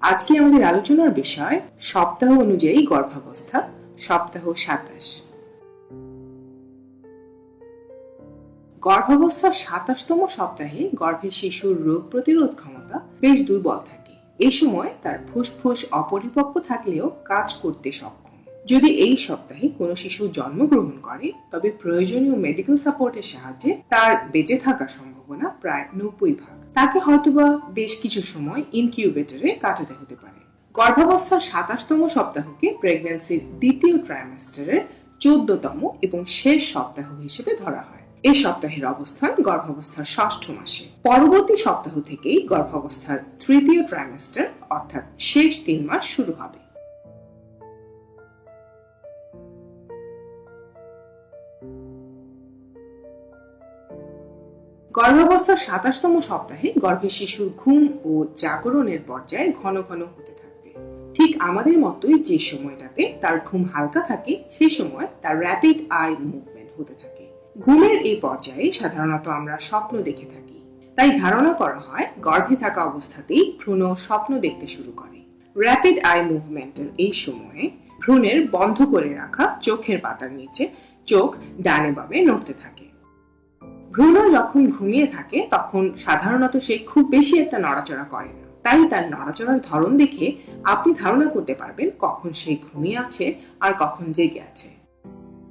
আজকে আমাদের আলোচনার বিষয়, সপ্তাহ অনুযায়ী গর্ভাবস্থা, সপ্তাহ সাতাশ। গর্ভাবস্থার সাতাশতম সপ্তাহে গর্ভের শিশুর রোগ প্রতিরোধ ক্ষমতা বেশ দুর্বল থাকে। এই সময় তার ফুসফুস অপরিপক্ক থাকলেও কাজ করতে সক্ষম। যদি এই সপ্তাহে কোনো শিশু জন্মগ্রহণ করে, তবে প্রয়োজনীয় মেডিকেল সাপোর্টের সাহায্যে তার বেঁচে থাকার সম্ভাবনা প্রায় নব্বই ভাগ। তাকে হয়তোবা বেশ কিছু সময় ইনকিউবেটরে কাটাতে হতে পারে। গর্ভাবস্থার সাতাশতম সপ্তাহকে প্রেগন্যান্সির দ্বিতীয় ট্রাইমেস্টারের চোদ্দতম এবং শেষ সপ্তাহ হিসেবে ধরা হয়। এই সপ্তাহের অবস্থান গর্ভাবস্থার ষষ্ঠ মাসে। পরবর্তী সপ্তাহ থেকেই গর্ভাবস্থার তৃতীয় ট্রাইমেস্টার অর্থাৎ শেষ তিন মাস শুরু হবে। গর্ভাবস্থার সাতাশতম সপ্তাহে গর্ভের শিশুর ঘুম ও জাগরণের পর্যায়ে ঘন ঘন হতে থাকবে। ঠিক আমাদের মতোই যে সময়টাতে তার ঘুম হালকা থাকে সেই সময় তার র্যাপিড আই মুভমেন্ট হতে থাকে। ঘুমের এই পর্যায়ে সাধারণত আমরা স্বপ্ন দেখে থাকি। তাই ধারণা করা হয়, গর্ভে থাকা অবস্থাতেই ভ্রূণ স্বপ্ন দেখতে শুরু করে। র্যাপিড আই মুভমেন্টের এই সময়ে ভ্রূণের বন্ধ করে রাখা চোখের পাতার নিচে চোখ ডানে বামে নড়তে থাকে। ভ্রূণ যখন ঘুমিয়ে থাকে, তখন সাধারণত সে খুব বেশি একটা নড়াচড়া করে না। তাই তার নড়াচড়ার ধরন দেখে আপনি ধারণা করতে পারবেন কখন সে ঘুমিয়ে আছে আর কখন জেগে আছে।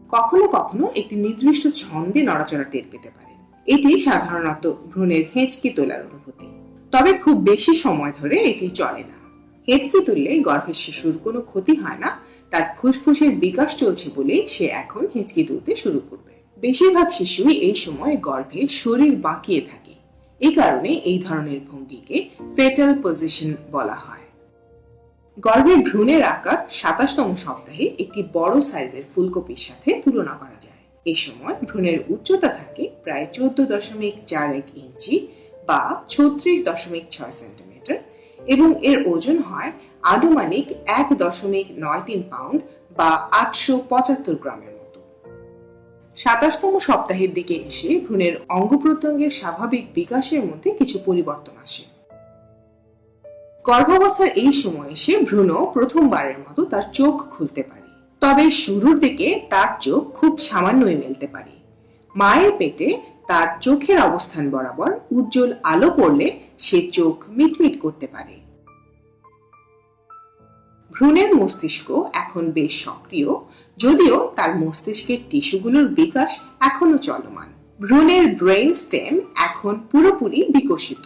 কখনো কখনো একটি নির্দিষ্ট ছন্দে নড়াচড়া টের পেতে পারেন। এটি সাধারণত ভ্রূণের হেঁচকি তোলার অনুভূতি। তবে খুব বেশি সময় ধরে এটি চলে না। হেঁচকি তুললে গর্ভের শিশুর কোনো ক্ষতি হয় না, তার ফুসফুসের বিকাশ চলছে বলেই সে এখন হেঁচকি তুলতে শুরু করবে। বেশিরভাগ শিশুই এই সময় গর্ভে শরীর বাঁকিয়ে থাকে। এই কারণে এই ধরনের ভঙ্গিকে ফেটাল পজিশন বলা হয়। গর্ভের ভ্রূণের আকার সাতাশতম সপ্তাহে একটি বড় সাইজের ফুলকপির সাথে তুলনা করা যায়। এই সময় ভ্রূণের উচ্চতা থাকে প্রায় চোদ্দ দশমিক চার এক ইঞ্চি বা ছত্রিশ দশমিক ছয় সেন্টিমিটার এবং এর ওজন হয় আনুমানিক এক দশমিক নয় তিন পাউন্ড বা আটশো পঁচাত্তর গ্রামের সাতাশতম সপ্তাহের দিকে এসে ভ্রূণের অঙ্গ প্রত্যঙ্গের স্বাভাবিক বিকাশের মধ্যে কিছু পরিবর্তন আসে। গর্ভাবস্থার এই সময় এসে ভ্রূণ প্রথমবারের মতো তার চোখ খুলতে পারে। তবে শুরুর দিকে তার চোখ খুব সামান্যই মেলতে পারে। মায়ের পেটে তার চোখের অবস্থান বরাবর উজ্জ্বল আলো পড়লে সে চোখ মিটমিট করতে পারে। ভ্রূণের মস্তিষ্ক এখন বেশ সক্রিয়, যদিও তার মস্তিষ্কের টিস্যুগুলোর বিকাশ এখনও চলমান। ভ্রূণের ব্রেইন স্টেম এখন পুরোপুরি বিকশিত।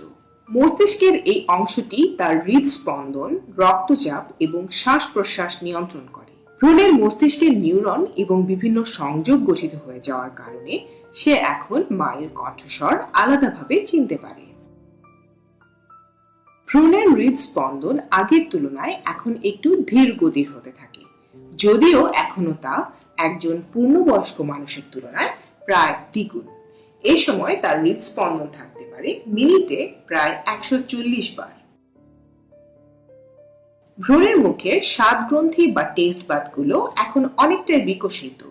মস্তিষ্কের এই অংশটি তার হৃদস্পন্দন, রক্তচাপ এবং শ্বাস প্রশ্বাস নিয়ন্ত্রণ করে। ভ্রূণের মস্তিষ্কের নিউরন এবং বিভিন্ন সংযোগ গঠিত হয়ে যাওয়ার কারণে সে এখন মায়ের কণ্ঠস্বর আলাদাভাবে চিনতে পারে। ভ্রূণের হৃদস্পন্দন আগের তুলনায় এখন একটু ধীর গতির হতে থাকে। যদিও এখনও তা একজন পূর্ণবয়স্ক মানুষের তুলনায় প্রায় দ্বিগুণ। এ সময় তার হৃদস্পন্দন থাকতে পারে মিনিটে প্রায় একশো চল্লিশ বার। ভ্রূণের মুখের স্বাদ গ্রন্থি বা টেস্ট বাদগুলো এখন অনেকটাই বিকশিত।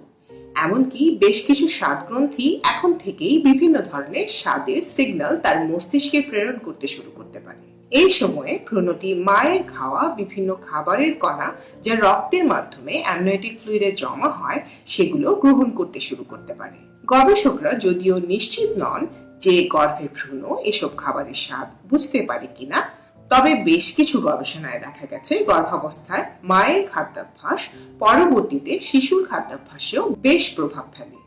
এমনকি বেশ কিছু স্বাদ গ্রন্থি এখন থেকেই বিভিন্ন ধরনের স্বাদের সিগন্যাল তার মস্তিষ্কে প্রেরণ করতে শুরু করতে পারে। এই সময়ে ভ্রূণটি মায়ের খাওয়া বিভিন্ন খাবারের কণা যা রক্তের মাধ্যমে অ্যামনোয়েটিক ফ্লুইডে জমা হয়, সেগুলো গ্রহণ করতে শুরু করতে পারে। গবেষকরা যদিও নিশ্চিত নন যে গর্ভের ভ্রূণ এসব খাবারের স্বাদ বুঝতে পারে কিনা, তবে বেশ কিছু গবেষণায় দেখা গেছে গর্ভাবস্থায় মায়ের খাদ্যাভ্যাস পরবর্তীতে শিশুর খাদ্যাভ্যাসেও বেশ প্রভাব ফেলে।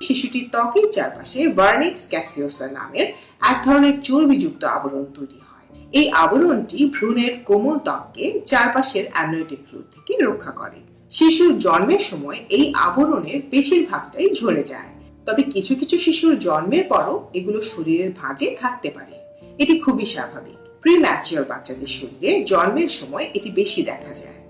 শিশুটির ত্বকের চারপাশে ভার্নিক্স ক্যাসিওসা নামের এক ধরনের চর্বিযুক্ত আবরণ তৈরি হয়। এই আবরণটি ভ্রূণের কোমল ত্বককে চারপাশের অ্যামনোয়েটিক ফ্লুইড থেকে রক্ষা করে। শিশুর জন্মের সময় এই আবরণের বেশিরভাগটাই ঝরে যায়। তবে কিছু কিছু শিশুর জন্মের পরও এগুলো শরীরের ভাঁজে থাকতে পারে। এটি খুবই স্বাভাবিক। প্রিম্যাচিওর বাচ্চাদের শরীরে জন্মের সময় এটি বেশি দেখা যায়।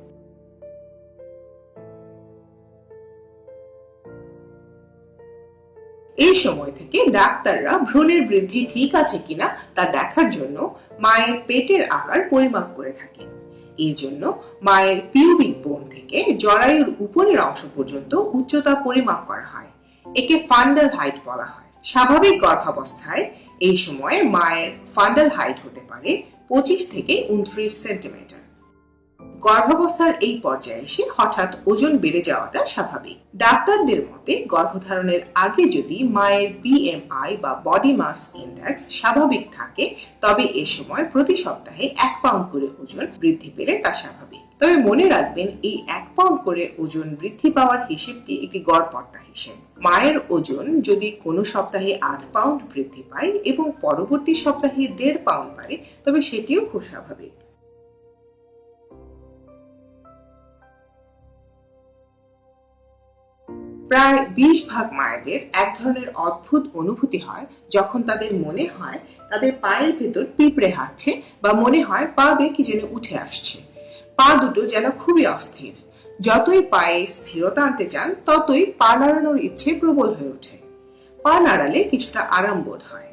এই সময় থেকে ডাক্তাররা ভ্রূণের বৃদ্ধি ঠিক আছে কিনা তা দেখার জন্য মায়ের পেটের আকার পরিমাপ করে থাকেন এই জন্য মায়ের পিউবিক বোন থেকে জরায়ুর উপরের অংশ পর্যন্ত উচ্চতা পরিমাপ করা হয়। একে ফান্ডাল হাইট বলা হয়। স্বাভাবিক গর্ভাবস্থায় এই সময় মায়ের ফান্ডাল হাইট হতে পারে পঁচিশ থেকে উনত্রিশ সেন্টিমিটার। গর্ভাবস্থার এই পর্যায়ে এসে হঠাৎ ওজন বেড়ে যাওয়াটা স্বাভাবিক। ডাক্তারদের মতে গর্ভধারণের আগে যদি মায়ের বিএমআই বা বডি মাস ইন্ডেক্স স্বাভাবিক থাকে, তবে এ সময় প্রতি সপ্তাহে এক পাউন্ড করে ওজন বৃদ্ধি পেলে তা স্বাভাবিক। তবে মনে রাখবেন, এই এক পাউন্ড করে ওজন বৃদ্ধি পাওয়ার হিসেবটি একটি গড়পড়তা হিসেব। মায়ের ওজন যদি কোনো সপ্তাহে আধ পাউন্ড বৃদ্ধি পায় এবং পরবর্তী সপ্তাহে দেড় পাউন্ড বাড়ে, তবে সেটিও খুব স্বাভাবিক। প্রায় বিশ ভাগ মায়েদের এক ধরনের অদ্ভুত অনুভূতি হয় যখন তাদের মনে হয় তাদের পায়ের ভেতর পিঁপড়ে হাঁটছে বা মনে হয় পা বেয়ে কি যেন উঠে আসছে। পা দুটো যেন খুবই অস্থির। যতই পায়ে স্থিরতা আনতে চান, ততই পা নাড়ানোর ইচ্ছে প্রবল হয়ে ওঠে। পা নাড়ালে কিছুটা আরাম বোধ হয়।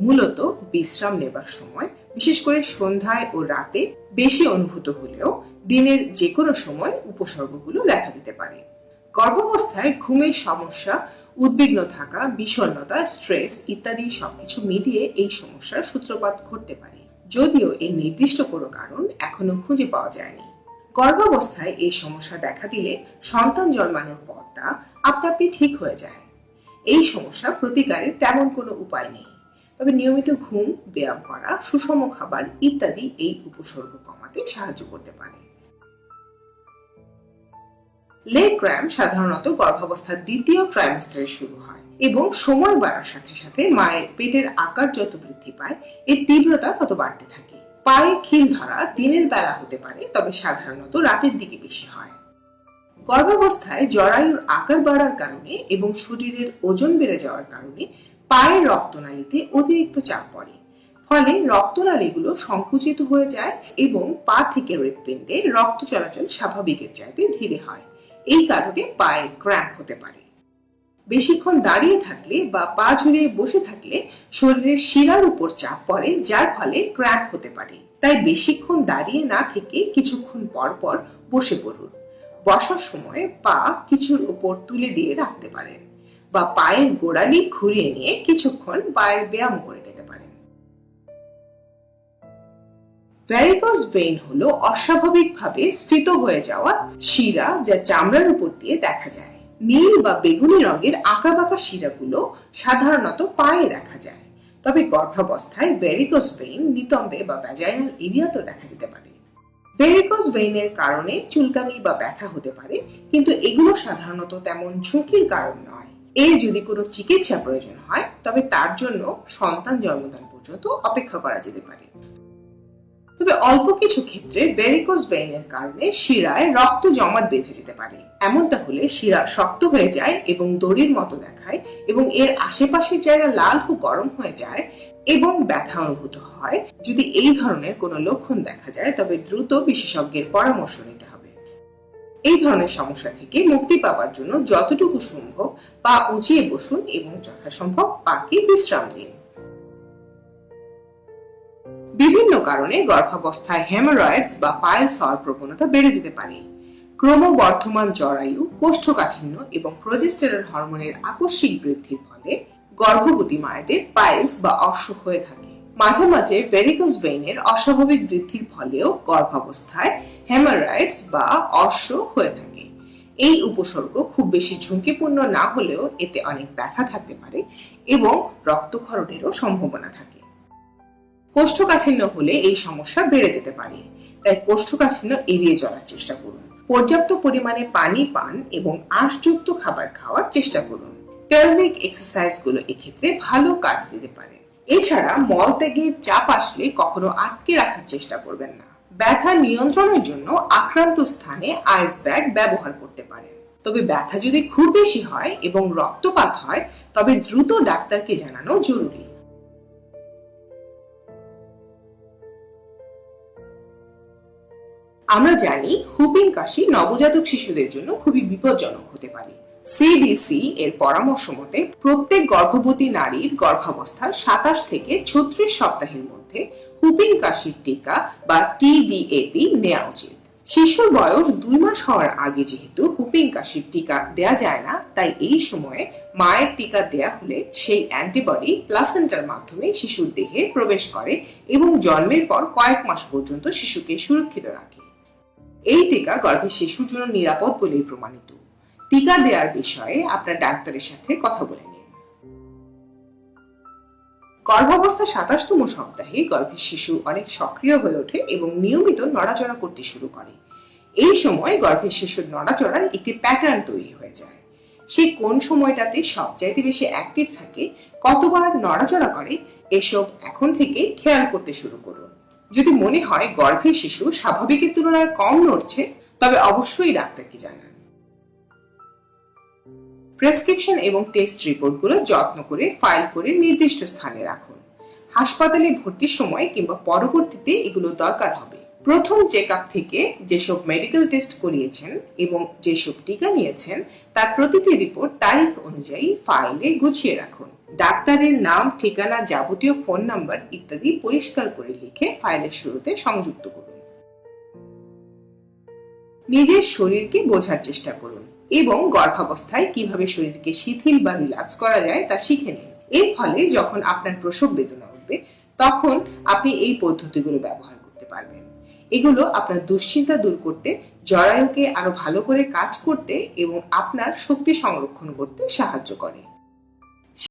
মূলত বিশ্রাম নেবার সময়, বিশেষ করে সন্ধ্যায় ও রাতে, বেশি অনুভূত হলেও দিনের যে কোনো সময় উপসর্গগুলো দেখা দিতে পারে। গর্ভাবস্থায় ঘুমের সমস্যা, উদ্বিগ্ন থাকা, বিষণ্ণতা স্ট্রেস ইত্যাদি সবকিছু মিলিয়ে এই সমস্যার সূত্রপাত ঘটতে পারে। যদিও এর নির্দিষ্ট কোনো কারণ এখনও খুঁজে পাওয়া যায়নি। গর্ভাবস্থায় এই সমস্যা দেখা দিলে সন্তান জন্মানোর পরটা আপনাপনি ঠিক হয়ে যায়। এই সমস্যা প্রতিকারের তেমন কোনো উপায় নেই। তবে নিয়মিত ঘুম, ব্যায়াম করা, সুষম খাবার ইত্যাদি এই উপসর্গ কমাতে সাহায্য করতে পারে। লেগ ক্র্যাম্প সাধারণত গর্ভাবস্থার দ্বিতীয় ট্রাইমেস্টারে শুরু হয় এবং সময় বাড়ার সাথে সাথে মায়ের পেটের আকার যত বৃদ্ধি পায়, এর তীব্রতা তত বাড়তে থাকে। পায়ে খিল ধরা দিনের বেলা হতে পারে, তবে সাধারণত রাতের দিকে বেশি হয়। গর্ভাবস্থায় জরায়ুর আকার বাড়ার কারণে এবং শরীরের ওজন বেড়ে যাওয়ার কারণে পায়ের রক্তনালীতে অতিরিক্ত চাপ পড়ে। ফলে রক্তনালীগুলো সংকুচিত হয়ে যায় এবং পা থেকে হৃৎপিণ্ডে রক্ত চলাচল স্বাভাবিকের চাইতে ধীরে হয়। এই কারণে পায়ে ক্র্যাম্প হতে পারে। বেশিক্ষণ দাঁড়িয়ে থাকলে বা পা ঝুলিয়ে বসে থাকলে শরীরের শিরার উপর চাপ পড়ে, যার ফলে ক্র্যাম্প হতে পারে। তাই বেশিক্ষণ দাঁড়িয়ে না থেকে কিছুক্ষণ পর পর বসে পড়ুন। বসার সময় পা কিছুর উপর তুলে দিয়ে রাখতে পারেন বা পায়ের গোড়ালি ঘুরিয়ে নিয়ে কিছুক্ষণ পায়ের ব্যায়াম করে নিতে ভ্যারিকোজ ভেইন হলো অস্বাভাবিকভাবে স্ফীত হয়ে যাওয়া শিরা যা চামড়ার উপর দিয়ে দেখা যায়। নীল বা বেগুনি রঙের আঁকাবাঁকা শিরাগুলো সাধারণত পায়ে দেখা যায়। তবে গর্ভাবস্থায় ভেরিকোজ ভেইন নিতম্বে বা ভ্যাজাইনাল এরিয়াতেও দেখা যেতে পারে। ভেরিকোজ ভেইনের কারণে চুলকানি বা ব্যথা হতে পারে, কিন্তু এগুলো সাধারণত তেমন ঝুঁকির কারণ নয়। এর যদি কোনো চিকিৎসা প্রয়োজন হয়, তবে তার জন্য সন্তান জন্মদান পর্যন্ত অপেক্ষা করা যেতে পারে। তবে অল্প কিছু ক্ষেত্রে ভেরিকোজ ভেইনের কারণে শিরায় রক্ত জমাট বেঁধে যেতে পারে। এমনটা হলে শিরা শক্ত হয়ে যায় এবং দড়ির মতো দেখায় এবং এর আশেপাশের জায়গা লাল ও গরম হয়ে যায় এবং ব্যথা অনুভূত হয়। যদি এই ধরনের কোনো লক্ষণ দেখা যায়, তবে দ্রুত বিশেষজ্ঞের পরামর্শ নিতে হবে। এই ধরনের সমস্যা থেকে মুক্তি পাওয়ার জন্য যতটুকু সম্ভব পা উঁচিয়ে বসুন এবং যথাসম্ভব পাকে বিশ্রাম দিন। বিভিন্ন কারণে গর্ভাবস্থায় হেমারয়েডস বা পাইলস হওয়ার প্রবণতা বেড়ে যেতে পারে। ক্রমবর্ধমান জরায়ু, কোষ্ঠকাঠিন্য এবং প্রজেস্টেরন হরমোনের আকস্মিক বৃদ্ধির ফলে গর্ভবতী মায়েদের পাইলস বা অশ্ব হয়ে থাকে। মাঝে মাঝে ভেরিকোস ভেইনের অস্বাভাবিক বৃদ্ধির ফলেও গর্ভাবস্থায় হেমারয়েডস বা অশ্ব হয়ে থাকে। এই উপসর্গ খুব বেশি ঝুঁকিপূর্ণ না হলেও এতে অনেক ব্যথা থাকতে পারে এবং রক্তক্ষরণেরও সম্ভাবনা থাকে। কোষ্ঠকাঠিন্য হলে এই সমস্যা বেড়ে যেতে পারে। তাই কোষ্ঠকাঠিন্য এড়িয়ে চলার চেষ্টা করুন। পর্যাপ্ত পরিমাণে পানি পান এবং আঁশযুক্ত খাবার খাওয়ার চেষ্টা করুন। পেলভিক এক্সারসাইজগুলো এক্ষেত্রে ভালো কাজ দিতে পারে। এছাড়া মল ত্যাগের চাপ আসলে কখনো আটকে রাখার চেষ্টা করবেন না। ব্যথা নিয়ন্ত্রণের জন্য আক্রান্ত স্থানে আইস ব্যাগ ব্যবহার করতে পারেন। তবে ব্যথা যদি খুব বেশি হয় এবং রক্তপাত হয়, তবে দ্রুত ডাক্তারকে জানানো জরুরি। আমরা জানি হুপিং কাশি নবজাতক শিশুদের জন্য খুবই বিপজ্জনক হতে পারে। সিডিসি এর পরামর্শ মতে, প্রত্যেক গর্ভবতী নারীর গর্ভাবস্থার সাতাশ থেকে ছত্রিশ সপ্তাহের মধ্যে হুপিং কাশির টিকা বা টিডিএপি নেওয়া উচিত। শিশুর বয়স দুই মাস হওয়ার আগে যেহেতু হুপিং কাশির টিকা দেয়া যায় না, তাই এই সময়ে মায়ের টিকা দেয়া হলে সেই অ্যান্টিবডি প্লাসেন্টার মাধ্যমে শিশুর দেহে প্রবেশ করে এবং জন্মের পর কয়েক মাস পর্যন্ত শিশুকে সুরক্ষিত রাখে। এই টিকা গর্ভের শিশুর জন্য নিরাপদ বলেই প্রমাণিত। টিকা দেওয়ার বিষয়ে আপনার ডাক্তারের সাথে কথা বলে নিন। গর্ভাবস্থা সাতাশতম সপ্তাহে গর্ভের শিশু অনেক সক্রিয় হয়ে ওঠে এবং নিয়মিত নড়াচড়া করতে শুরু করে। এই সময় গর্ভের শিশুর নড়াচড়ার একটি প্যাটার্ন তৈরি হয়ে যায়। সে কোন সময়টাতে সবচাইতে বেশি অ্যাক্টিভ থাকে, কতবার নড়াচড়া করে, এসব এখন থেকে খেয়াল করতে শুরু করুন। যদি মনে হয় গর্ভের শিশু স্বাভাবিকের তুলনায় কম নড়ছে, তবে অবশ্যই ডাক্তারকে জানান? প্রেসক্রিপশন এবং টেস্ট রিপোর্টগুলো যত্ন করে ফাইল করে নির্দিষ্ট স্থানে রাখুন। হাসপাতালে ভর্তির সময় কিংবা পরবর্তীতে এগুলো দরকার হবে। প্রথম চেক আপ থেকে যেসব মেডিকেল টেস্ট করিয়েছেন এবং যেসব টিকা নিয়েছেন, তার প্রতিটি রিপোর্ট তারিখ অনুযায়ী ফাইলে গুছিয়ে রাখুন। ডাক্তারের নাম, ঠিকানা, যাবতীয় ফোন নাম্বার ইত্যাদি পরিষ্কার করে লিখে ফাইলের শুরুতে সংযুক্ত করুন। নিজের শরীরকে বোঝার চেষ্টা করুন এবং গর্ভাবস্থায় কীভাবে শরীরকে শিথিল বা রিল্যাক্স করা যায় তা শিখে নিন। এর ফলে যখন আপনার প্রসব বেদনা উঠবে, তখন আপনি এই পদ্ধতিগুলো ব্যবহার এগুলো আপনার দুশ্চিন্তা দূর করতে, জরায়ুকে আরও ভালো করে কাজ করতে এবং আপনার শক্তি সংরক্ষণ করতে সাহায্য করে।